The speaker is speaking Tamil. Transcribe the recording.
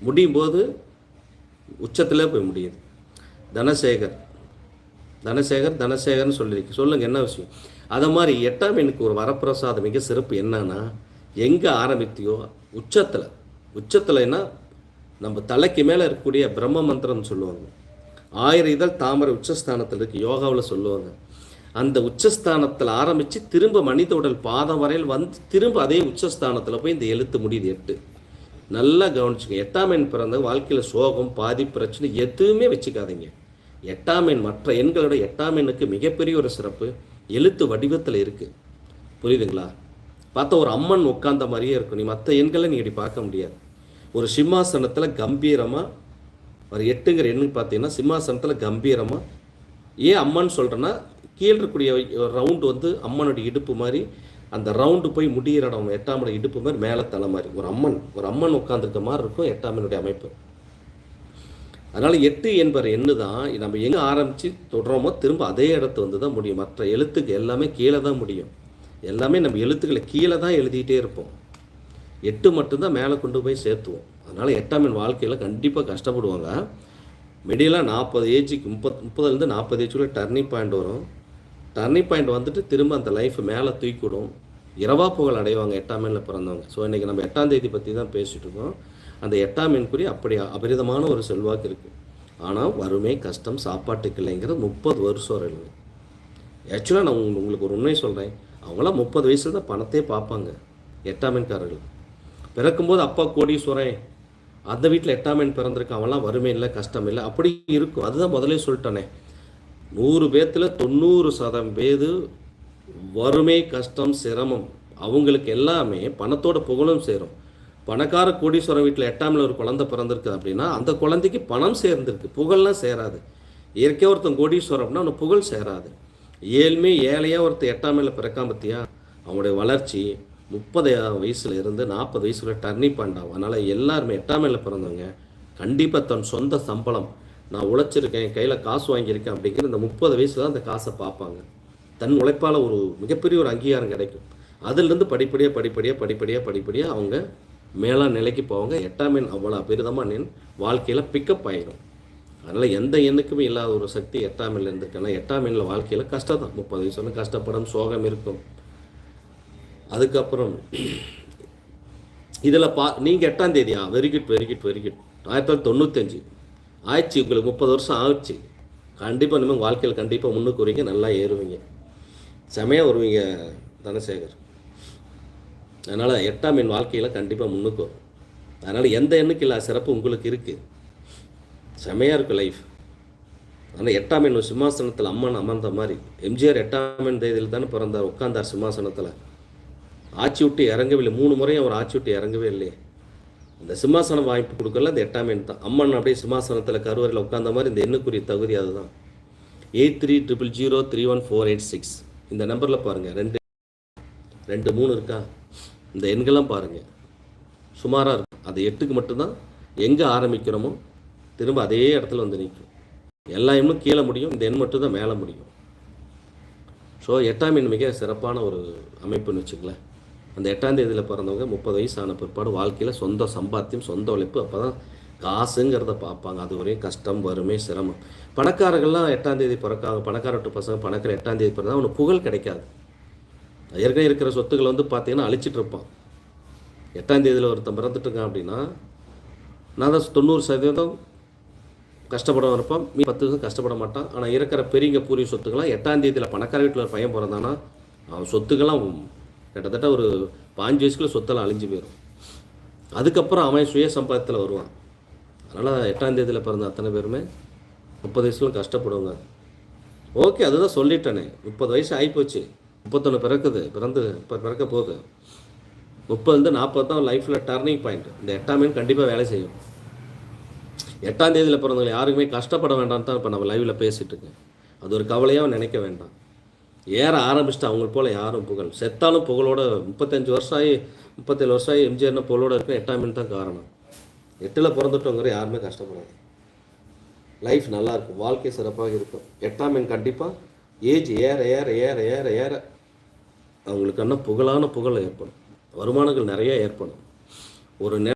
முடியும் போது உச்சத்தில் போய் முடியுது. தனசேகர். தனசேகர் தனசேகர்னு சொல்லியிருக்கு. சொல்லுங்கள் என்ன விஷயம்? அதை மாதிரி எட்டாம் எனக்கு ஒரு வரப்பிரசாதம் மிக சிறப்பு என்னன்னா எங்கே ஆரம்பித்தியோ உச்சத்தில். உச்சத்தில்னா நம்ம தலைக்கு மேலே இருக்கக்கூடிய பிரம்ம மந்திரம்னு சொல்லுவாங்க. ஆயிரம் இதழ் தாமரை உச்சஸ்தானத்தில் இருக்குது யோகாவில் சொல்லுவாங்க. அந்த உச்சஸ்தானத்தில் ஆரம்பித்து திரும்ப மனித உடல் பாதம் வரையில் வந்து திரும்ப அதே உச்சஸ்தானத்தில் போய் இந்த எழுத்து முடியுது எட்டு. நல்லா கவனிச்சுங்க எட்டாம் எண் பிறந்த வாழ்க்கையில் சோகம் பாதி பிரச்சனை எதுவுமே வச்சுக்காதீங்க. எட்டாம் எண் மற்ற எண்களோட எட்டாம் எண்ணுக்கு மிகப்பெரிய ஒரு சிறப்பு எழுத்து வடிவத்தில் இருக்குது புரியுதுங்களா? பார்த்தா ஒரு அம்மன் உட்கார்ந்த மாதிரியே இருக்கும். நீ மற்ற எண்களை நீ இப்படி பார்க்க முடியாது. ஒரு சிம்மாசனத்தில் கம்பீரமாக ஒரு எட்டுங்கிற எண்ணு பார்த்தீங்கன்னா சிம்மாசனத்தில் கம்பீரமாக ஏன் அம்மன் சொல்கிறேன்னா கீழே இருக்கக்கூடிய ரவுண்டு வந்து அம்மனுடைய இடுப்பு மாதிரி அந்த ரவுண்டு போய் முடியிற இடம் எட்டாம் இடுப்பு மாதிரி மேலே தலை மாதிரி. ஒரு அம்மன் ஒரு அம்மன் உட்காந்துருக்க மாதிரி இருக்கும் எட்டாமனுடைய அமைப்பு. அதனால் எட்டு என்பர் எண்ணு தான் நம்ம எங்கே ஆரம்பித்து தொடரோமோ திரும்ப அதே இடத்து வந்து தான் முடியும். மற்ற எழுத்துக்கு எல்லாமே கீழே தான் முடியும். எல்லாமே நம்ம எழுத்துக்களை கீழே தான் எழுதிட்டே இருப்போம். எட்டு மட்டும்தான் மேலே கொண்டு போய் சேர்த்துவோம். அதனால் எட்டாம் எண் வாழ்க்கையில் கண்டிப்பாக கஷ்டப்படுவாங்க. மிடியலாக நாற்பது ஏஜுக்கு முப்பத் முப்பதுலேருந்து நாற்பது ஏஜுக்குள்ளே டர்னிங் பாயிண்ட் வரும். டர்னிங் பாயிண்ட் வந்துட்டு திரும்ப அந்த லைஃப் மேலே தூக்கிவிடும் இரவா புகழ் அடைவாங்க எட்டாம் எண்ணில் பிறந்தவங்க. ஸோ இன்றைக்கி நம்ம எட்டாம் தேதி பற்றி தான் பேசிகிட்டு இருக்கோம். அந்த எட்டாம் எண்குறி அப்படி அபரிதமான ஒரு செல்வாக்கு இருக்குது ஆனால் வறுமை கஷ்டம் சாப்பாட்டுக்கு இல்லைங்கிறது முப்பது வருஷம் வரையிலும் ஆக்சுவலாக நான் உங்களுக்கு உங்களுக்கு ஒரு உண்மை சொல்கிறேன் அவங்களாம் முப்பது வயசுல தான் பணத்தையே பார்ப்பாங்க. எட்டாம் எண்காரர்கள். பிறக்கும்போது அப்பா கோடீஸ்வரன். அந்த வீட்டில் எட்டாம் எண் பிறந்திருக்கு. அவன்லாம் வறுமை இல்லை கஷ்டம் இல்லை. அப்படி இருக்கும். அதுதான் முதலே சொல்லிட்டானே. நூறு பேர்த்தில் தொண்ணூறு சதம் பேது வறுமை கஷ்டம் சிரமம். அவங்களுக்கு எல்லாமே பணத்தோட புகழும் சேரும். பணக்கார கோடீஸ்வரன் வீட்டில் எட்டாமில் ஒரு குழந்தை பிறந்திருக்கு அப்படின்னா அந்த குழந்தைக்கு பணம் சேர்ந்திருக்கு. புகழ்லாம் சேராது. இயற்கையாக ஒருத்தன் கோடீஸ்வரன் அப்படின்னா அவனுக்கு புகழ் சேராது. ஏழ்மை ஏழையாக ஒருத்தன் எட்டாமில் பிறக்காம பத்தியா அவனுடைய வளர்ச்சி முப்பது வயசுல இருந்து நாற்பது வயசுல டர்னி பாண்டாகும் அதனால் எல்லாருமே எட்டாமில் பிறந்தவங்க கண்டிப்பாக தன் சொந்த சம்பளம் நான் உழைச்சிருக்கேன் கையில் காசு வாங்கியிருக்கேன் அப்படிங்கிற இந்த முப்பது வயசு தான் அந்த காசை பார்ப்பாங்க. தன் உழைப்பால் ஒரு மிகப்பெரிய ஒரு அங்கீகாரம் கிடைக்கும். அதுலேருந்து படிப்படியாக படிப்படியாக படிப்படியாக படிப்படியாக அவங்க மேலா நிலைக்கு போவாங்க. எட்டாம் எண் அவ்வளோ பெரிதமாக எண் வாழ்க்கையில் பிக்கப் ஆயிடும் அதனால் எந்த எண்ணுக்குமே இல்லாத ஒரு சக்தி எட்டாம் எண்ணில் இருந்திருக்குன்னா எட்டாம் எண்ணில் வாழ்க்கையில் கஷ்டம் தான் முப்பது வயசு கஷ்டப்படும் சோகம் இருக்கும். அதுக்கப்புறம் இதில் பா நீங்கள் எட்டாம் தேதியா? Very good very good very good ஆயிரத்தி தொள்ளாயிரத்தி தொண்ணூத்தஞ்சு. ஆயிடுச்சு உங்களுக்கு முப்பது வருஷம் ஆயிடுச்சு கண்டிப்பாக இனிமேல் வாழ்க்கையில் கண்டிப்பாக முன்னுக்கு வருவீங்க நல்லா ஏறுவீங்க. செமையாக வருவீங்க தனசேகர். அதனால் எட்டாம் எண் வாழ்க்கையில் கண்டிப்பாக முன்னுக்கு வரும். அதனால் எந்த எண்ணுக்கு இல்லாத சிறப்பு உங்களுக்கு இருக்குது செமையாக இருக்கும் லைஃப் ஆனால் எட்டாம் எண் சிம்மாசனத்தில் அம்மன் அமர்ந்த மாதிரி எம்ஜிஆர் எட்டாம் எண் தேதியில் தானே பிறந்தார் உட்காந்தார் சிம்மாசனத்தில். ஆட்சி விட்டு இறங்கவில்லை மூணு முறையும் அவர் ஆட்சி விட்டு இறங்கவே இல்லையே. இந்த சிம்மாசனம் வாய்ப்பு கொடுக்கல இந்த எட்டாம் எண் தான். அம்மன் அப்படியே சிம்மாசனத்தில் கருவறையில் உட்காந்த மாதிரி இந்த எண்ணுக்குரிய தகுதி அதுதான். Eight three triple zero three one four eight six. இந்த நம்பரில் பாருங்கள் ரெண்டு ரெண்டு மூணு இருக்கா? இந்த எண்கள்லாம் பாருங்கள் சுமாராக இருக்கும். அது எட்டுக்கு மட்டும்தான் எங்கே ஆரம்பிக்கிறோமோ திரும்ப அதே இடத்துல வந்து நிற்கும். எல்லா எண்ணும் கீழே முடியும் இந்த எண் மட்டும்தான் மேலே முடியும். ஸோ எட்டாம் எண் மிக சிறப்பான ஒரு அமைப்புன்னு வச்சுங்களேன் அந்த எட்டாம் தேதியில் பிறந்தவங்க முப்பது வயசு ஆன பிற்பாடு வாழ்க்கையில் சொந்த சம்பாத்தியம் சொந்த உழைப்பு அப்போ தான் காசுங்கிறத பார்ப்பாங்க. அது ஒரே கஷ்டம் வறுமை சிரமம். பணக்காரர்கள்லாம் எட்டாம் தேதி பிறக்காங்க. பணக்காரட்டு பசங்க பணக்கார எட்டாம் தேதி பிறந்தா அவனுக்கு புகழ் கிடைக்காது. ஏற்கனவே இருக்கிற சொத்துக்களை வந்து பார்த்தீங்கன்னா அழிச்சிட்டு இருப்பான். எட்டாம் தேதியில் ஒருத்தன் பிறந்துட்டுருக்கான் அப்படின்னா நான் தான் தொண்ணூறு சதவீதம் கஷ்டப்பட இருப்பான். மீ பத்து வருஷம் கஷ்டப்பட மாட்டான். ஆனால் இருக்கிற பெரியங்க பூர்வீக சொத்துக்கெல்லாம் எட்டாம் தேதியில் பணக்கார வீட்டில் ஒரு பையன் பிறந்தானா அவன் சொத்துக்கெல்லாம் கிட்டத்தட்ட ஒரு பாஞ்சு வயசுக்குள்ள சொத்தெல்லாம் அழிஞ்சு போயிடும் அதுக்கப்புறம் அவன் சுய சம்பாதத்தில் வருவான். அதனால் எட்டாம் தேதியில் பிறந்த அத்தனை பேருமே முப்பது வயசுலாம் கஷ்டப்படுவாங்க. ஓகே அதுதான் சொல்லிட்டேனே. முப்பது வயசு ஆகிப்போச்சு முப்பத்தொன்று பிறக்குது. பிறந்து இப்போ பிறக்க போகுது. முப்பதுலேருந்து நாற்பது தான் லைஃப்பில் டர்னிங் பாயிண்ட் இந்த எட்டாம் மீன் கண்டிப்பாக வேலை செய்யும். எட்டாம் தேதியில் பிறந்தவங்க யாருக்குமே கஷ்டப்பட வேண்டாம் தான் இப்போ நம்ம லைவில் பேசிகிட்டு இருக்கேன். அது ஒரு கவலையாக நினைக்க வேண்டாம். ஏற ஆரம்பிச்சிட்டு அவங்க போல் யாரும் புகழ். செத்தாலும் புகழோட முப்பத்தஞ்சு வருஷம் ஆகி முப்பத்தேழு வருஷம் ஆகி எம்ஜிஆர்னு புகழோட இருக்க எட்டாம் தான் காரணம். எட்டில் பிறந்துட்டோங்கிற யாருமே கஷ்டப்படாது லைஃப் நல்லா இருக்கும். வாழ்க்கை சிறப்பாக இருக்கும். எட்டாம் எண் கண்டிப்பாக ஏஜ் ஏற ஏற ஏற ஏற ஏற அவங்களுக்கு என்ன புகழான புகழ் ஏற்படும். வருமானங்கள் நிறைய ஏற்படும். ஒரு நே